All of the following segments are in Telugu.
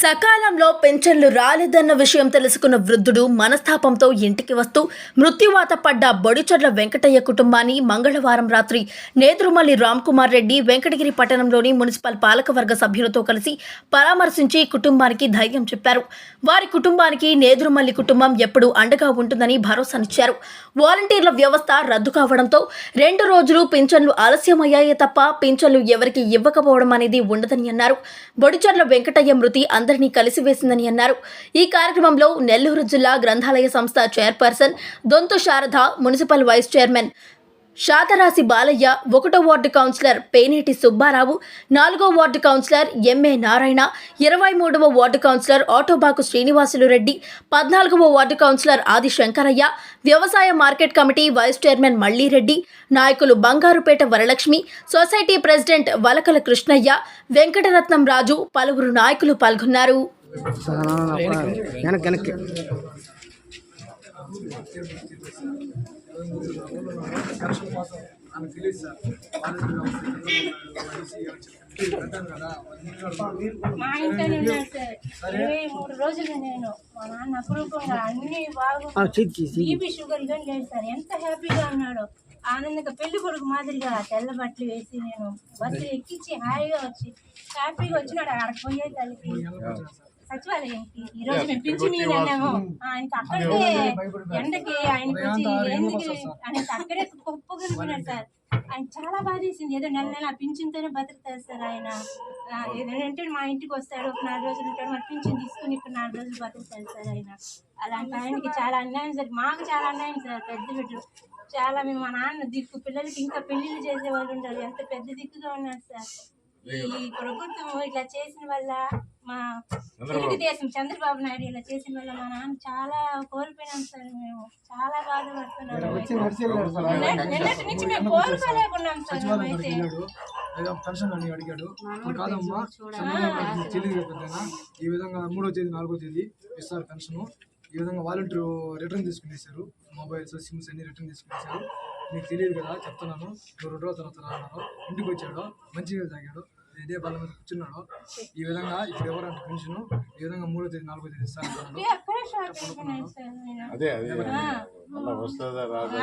సకాలంలో పెన్షన్లు రాలేదన్న విషయం తెలుసుకున్న వృద్ధుడు మనస్తాపంతో ఇంటికి వస్తూ మృత్యువాత పడ్డ బొడిచర్ల వెంకటయ్య కుటుంబాన్ని మంగళవారం రాత్రి నేదురుమల్లి రామ్కుమార్ రెడ్డి వెంకటగిరి పట్టణంలోని మున్సిపల్ పాలకవర్గ సభ్యులతో కలిసి పరామర్శించి కుటుంబానికి ధైర్యం చెప్పారు. వారి కుటుంబానికి నేదురుమల్లి కుటుంబం ఎప్పుడూ అండగా ఉంటుందని భరోసానిచ్చారు. వాలంటీర్ల వ్యవస్థ రద్దు కావడంతో రెండు రోజులు పింఛన్లు ఆలస్యమయ్యాయే తప్ప పింఛన్లు ఎవరికి ఇవ్వకపోవడం అనేది ఉండదని అన్నారు. బొడిచర్ల వెంకటయ్య మృతి అందరినీ కలిసివేసిందని అన్నారు. ఈ కార్యక్రమంలో నెల్లూరు జిల్లా గ్రంథాలయ సంస్థ chairperson Donthu Sharada municipal vice chairman Satarashi Balayya ఒకటో వార్డు కౌన్సిలర్ పేనేటి సుబ్బారావు నాలుగో వార్డు కౌన్సిలర్ ఎంఏ నారాయణ ఇరవై మూడవ వార్డు కౌన్సిలర్ ఆటోబాకు శ్రీనివాసులు రెడ్డి పద్నాలుగవ వార్డు కౌన్సిలర్ ఆది శంకరయ్య వ్యవసాయ market committee vice chairman Mallireddy నాయకులు బంగారుపేట వరలక్ష్మి సొసైటీ ప్రెసిడెంట్ వలకల కృష్ణయ్య వెంకటరత్నం రాజు పలువురు నాయకులు పాల్గొన్నారు. వెనక్కి. వెనక్కి మా ఇంట్లోనే ఉన్నాడు సార్. ఇరవై మూడు రోజులు నేను మా నాన్న అపురూపంగా అన్ని బాగున్నాయి బీపీ షుగర్ కానీ లేదు సార్. ఎంత హ్యాపీగా ఉన్నాడు. ఆనందంగా పెళ్ళి కొడుకు మాదిరిగా తెల్ల బట్టలు వేసి నేను బస్సు ఎక్కించి హాయిగా వచ్చి హ్యాపీగా వచ్చినాడు. అక్కడికి పోయే తల్లికి. సచివాలయంకి ఈ రోజు మేము ఆయనకి అక్కడికే ఎండకి ఆయనకి వచ్చి ఎందుకు ఆయనకి అక్కడే కుప్పగలిపినాడు సార్. ఆయన చాలా బాధ వేసింది ఏదో నెల నెల పింఛన్తోనే బతుకుతారు సార్ ఆయన. ఏదంటే మా ఇంటికి వస్తాడు ఒక నాలుగు రోజులు ఉంటాడు మరి పింఛన్ తీసుకుని ఇక్కడ నాలుగు రోజులు బతుకుతాడు సార్ ఆయన. అలాంటి ఆయనకి చాలా అన్యాయం సార్. మాకు చాలా అన్యాయం సార్ పెద్ద బిడ్డలు. చాలా మేము మా నాన్న దిక్కు పిల్లలకి ఇంకా పెళ్ళిళ్ళు చేసే వాళ్ళు ఉంటారు ఎంత పెద్ద దిక్కుగా ఉన్నారు సార్. ఈ ప్రభుత్వం ఇట్లా చేసిన వల్ల మా తెలుగుదేశం చంద్రబాబు నాయుడు ఇలా చేసిన వల్ల మా నాన్న చాలా కోల్పోయినాం సార్ మేము. చాలా బాధపడుతున్నాం. నిన్న- నిన్నటి నుంచి మేము కోలుకోలేకున్నాం సార్ మేమైతే. పెన్షన్ అని అడిగాడు. కాదమ్మా ఈ విధంగా మూడో తేదీ నాలుగో తేదీ ఇస్తారు పెన్షన్. ఈ విధంగా వాలంటీర్ రిటర్న్ తీసుకునేసారు మొబైల్స్ సిమ్స్ అన్ని రిటర్న్ తీసుకునేసారు నీకు తెలియదు కదా చెప్తున్నాను. రెండు రోజుల తర్వాత ఇంటికి వచ్చాడు. మంచిగా తాగాడు. ఇదే బల్ల మీద కూర్చున్నాడు. ఈ విధంగా ఇప్పుడు ఎవరంటే పెన్షన్ ఈ విధంగా మూడో తేదీ నాలుగో తేదీ నేను అదే అదే. మళ్ళీ వస్తుందా రాదా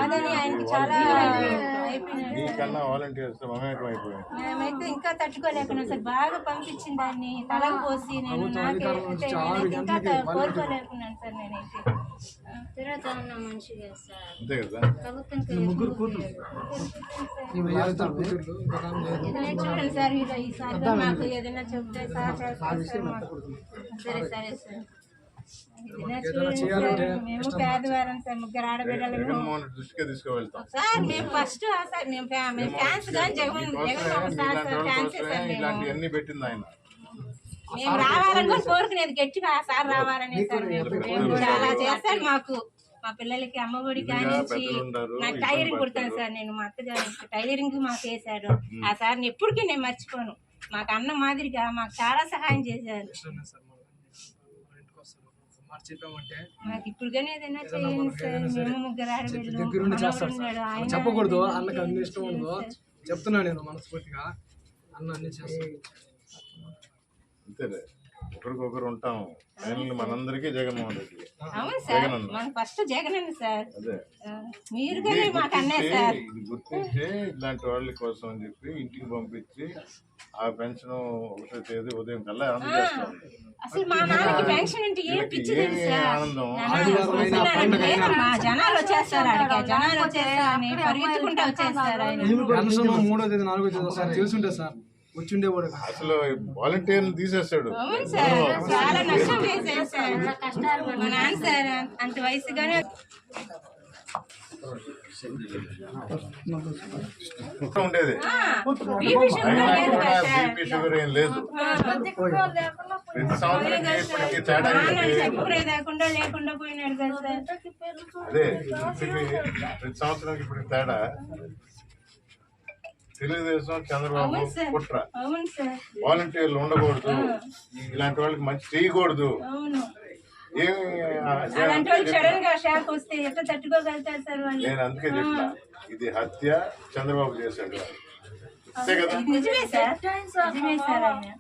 నీకన్నా వాలంటీర్స్ మమేకం అయిపోయింది. మేమైతే ఇంకా తట్టుకోలేకున్నాం సార్. బాగా పంపించిన దాన్ని తలకు పోసి నేను నాకే అంటే నేనైతే ఇంకా కోలుకోలేకున్నాను సార్ నేనైతే. తిరుగుతా ఉన్నాం మంచిగా సార్. అంతే కదా? చూడండి సార్ ఇలా ఈసారి మాకు ఏదైనా చెప్తే సార్ సార్. సరే సరే. మేము పేదవారం సార్ ముగ్గురు ఆడబిడ్డలు సార్ మేము ఫస్ట్ సార్ మేము ఫ్యా- మేము ఫ్యాన్స్ కానీ Jagan Jagan sir fans sir మేము. ఇలాంటివన్నీ పెట్టింది ఆయన. మేము రావాలని కూడా కోరుకునేది గట్టిగా సార్ రావాలని సార్ మేము. మేము చాలా చేస్తాడు మాకు. మా పిల్లలకి అమ్మఒడి కానించి నాకు టైలరింగ్ కుడతాను సార్ నేను మా అత్తగారికి టైలరింగ్ మాకు వేశాడు ఆ సార్ని ఎప్పటికీ నేను మర్చిపోను. మాకు అన్న మాదిరిగా మాకు చాలా సహాయం చేశారు ఇష్టమే సార్ మనం. మన ఇంటికి ఇప్పుడు కానీ ఏదైనా చేయండి సార్. మేము ముగ్గురు దగ్గరుండి సార్. చెప్పకూడదు. అన్నకి అన్ని ఇష్టం ఉండదు చెప్తున్నా నేను మనస్ఫూర్తిగా. అన్న అన్ని చేస్తాను అంతేలే. ఒకరికొకరు ఉంటాము ఫైనల్ మనందరికీ జగన్మోహన్ రెడ్డి. అవును సార్. మన ఫస్ట్ జగన్ అండి సార్. అదే. మీరు కానీ మాకు అన్నే గుర్తించి, సార్. ఇది గుర్తించి ఇలాంటి వాళ్ళ కోసం అని చెప్పి ఇంటికి పంపించి ఆ పెన్షన్ ఒకటో తేదీ ఉదయం కల్లా అందజేస్తాం అసలు మా నాన్నకి పెన్షన్ అంటే ఏం ఏమి సార్ ఆనందం లేదు, మా జనాలు వచ్చేస్తారు అడిగా జనాలు పరిగెత్తుకుంటూ వచ్చేస్తారు ఆయన. పెన్షన్ మూడో తేదీ నాలుగో తేదీ సార్ తెలుసుంటే సార్. వచ్చిండేవాడు. అసలు వాలంటీర్ని తీసేస్తాడు అంత వయసుగానే ఉండేది బీపీ షుగర్ ఏం లేదు ప్రతి సంవత్సరం ఇప్పటికి తేడా అదే ప్రతి సంవత్సరం తేడా తెలుగుదేశం చంద్రబాబు కుట్ర. వాలంటీర్లు ఉండకూడదు. ఇలాంటి వాళ్ళకి మంచి చేయకూడదు. నేను అందుకే చెప్తా ఇది హత్య చంద్రబాబు చేశాడు. అంతే కదా? ఇది నిజమే సార్ నిజమే సార్ ఆయన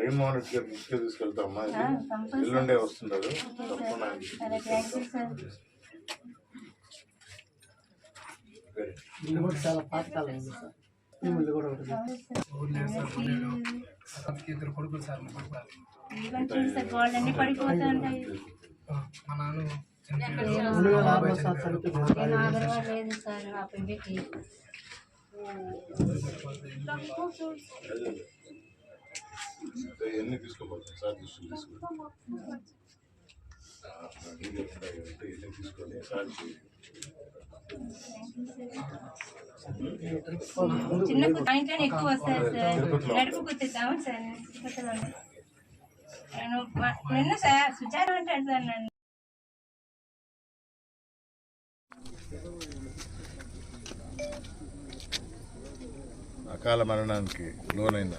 జగన్మోహన్ రెడ్డి గారు దృష్టికి తీసుకెళ్తామా ఇది? కంపల్సరీ ఎల్లుండే వస్తున్నారు తప్పకుండా ఇల్లు కూడా చాలా పాతకాలం ఉంది సార్. ఇల్లు కూడా ఒకటి. ఇద్దరు కొడుకులు సార్ గోల్డ్ అన్ని పడిపోతూ ఉంటాయి మా నాన్న రెండు వేల సార్. లేదు సార్ ఎన్ని తీసుకోబోతుంది సార్ తీసుకుని తీసుకొని సార్ చిన్న సాయంత్రం ఎక్కువ వస్తారు సార్? నడుపు సార్? నిన్న సార్ నన్ను. అకాల మరణానికి లోనైన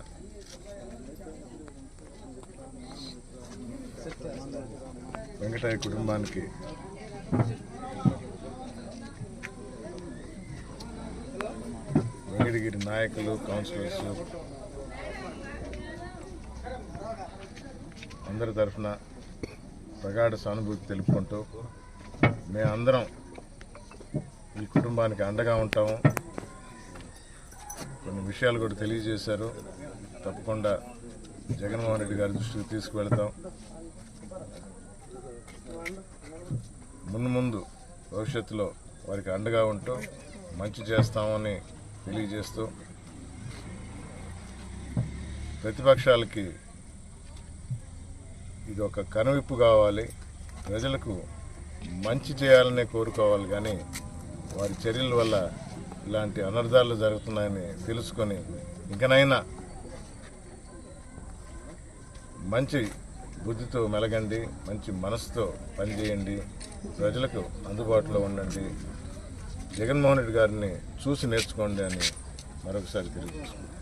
వెంకటయ్య కుటుంబానికి. వెంకటగిరి నాయకులు కౌన్సిలర్స్ అందరి తరఫున ప్రగాఢ సానుభూతి తెలుపుకుంటూ మేమందరం ఈ కుటుంబానికి అండగా ఉంటాము కొన్ని విషయాలు కూడా తెలియజేశారు. తప్పకుండా జగన్మోహన్ రెడ్డి గారి దృష్టికి తీసుకువెళ్తాం ముందు ముందు భవిష్యత్తులో వారికి అండగా ఉంటూ మంచి చేస్తామని తెలియజేస్తూ ప్రతిపక్షాలకి ఇది ఒక కనువిప్పు కావాలి. ప్రజలకు మంచి చేయాలనే కోరుకోవాలి కానీ వారి చర్యల వల్ల ఇలాంటి అనర్థాలు జరుగుతున్నాయని తెలుసుకొని ఇంకనైనా మంచి బుద్ధితో మెలగండి మంచి మనసుతో పనిచేయండి. ప్రజలకు అందుబాటులో ఉండండి. జగన్మోహన్ రెడ్డి గారిని చూసి నేర్చుకోండి అని మరొకసారి తెలియజేసుకుంటాను